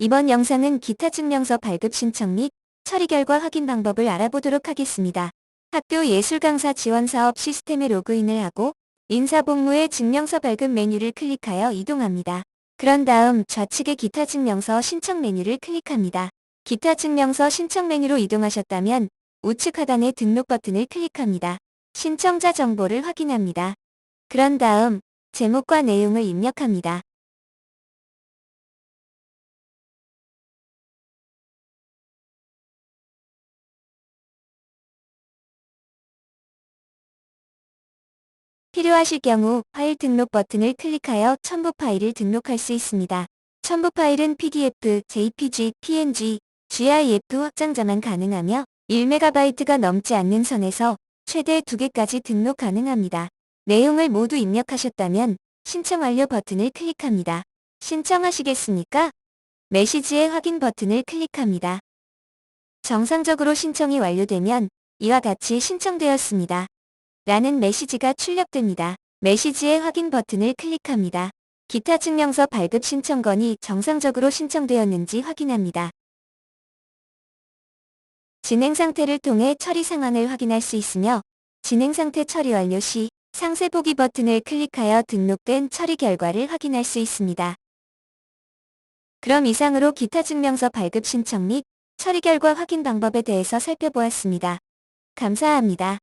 이번 영상은 기타 증명서 발급 신청 및 처리 결과 확인 방법을 알아보도록 하겠습니다. 학교 예술 강사 지원 사업 시스템에 로그인을 하고 인사복무의 증명서 발급 메뉴를 클릭하여 이동합니다. 그런 다음 좌측의 기타 증명서 신청 메뉴를 클릭합니다. 기타 증명서 신청 메뉴로 이동하셨다면 우측 하단의 등록 버튼을 클릭합니다. 신청자 정보를 확인합니다. 그런 다음 제목과 내용을 입력합니다. 필요하실 경우 파일 등록 버튼을 클릭하여 첨부 파일을 등록할 수 있습니다. 첨부 파일은 PDF, JPG, PNG, GIF 확장자만 가능하며 1MB가 넘지 않는 선에서 최대 2개까지 등록 가능합니다. 내용을 모두 입력하셨다면 신청 완료 버튼을 클릭합니다. 신청하시겠습니까? 메시지의 확인 버튼을 클릭합니다. 정상적으로 신청이 완료되면 이와 같이 신청되었습니다. 라는 메시지가 출력됩니다. 메시지의 확인 버튼을 클릭합니다. 기타 증명서 발급 신청 건이 정상적으로 신청되었는지 확인합니다. 진행 상태를 통해 처리 상황을 확인할 수 있으며 진행 상태 처리 완료 시 상세 보기 버튼을 클릭하여 등록된 처리 결과를 확인할 수 있습니다. 그럼 이상으로 기타 증명서 발급 신청 및 처리 결과 확인 방법에 대해서 살펴보았습니다. 감사합니다.